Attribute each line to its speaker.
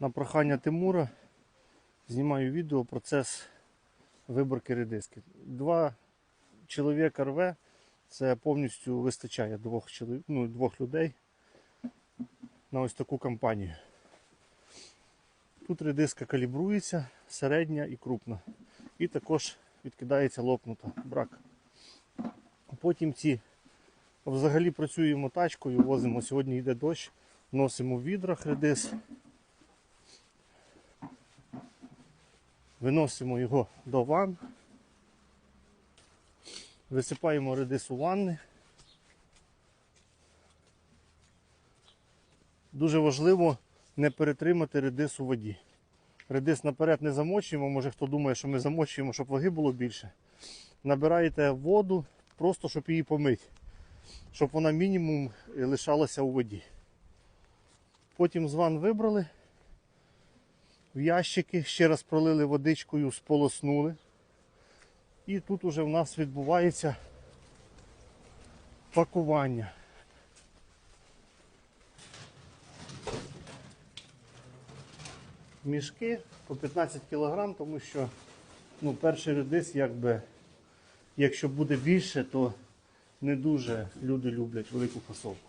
Speaker 1: На прохання Тимура знімаю відео процес виборки редиски. Два чоловіка рве, це повністю вистачає двох, чоловік, ну, двох людей на ось таку кампанію. Тут редиска калібрується, середня і крупна. І також відкидається лопнута брак. Потім ці взагалі працюємо тачкою, возимо, сьогодні йде дощ, носимо в відрах редис. Виносимо його до ван. Висипаємо редис у ванни. Дуже важливо не перетримати редис у воді. Редис наперед не замочуємо, може хто думає, що ми замочуємо, щоб ваги було більше. Набираєте воду, просто щоб її помити, щоб вона мінімум лишалася у воді. Потім з ван вибрали в ящики, ще раз пролили водичкою, сполоснули. І тут уже в нас відбувається пакування. Мішки по 15 кг, тому що ну, перший редис, якби, якщо буде більше, то не дуже люди люблять велику фасовку.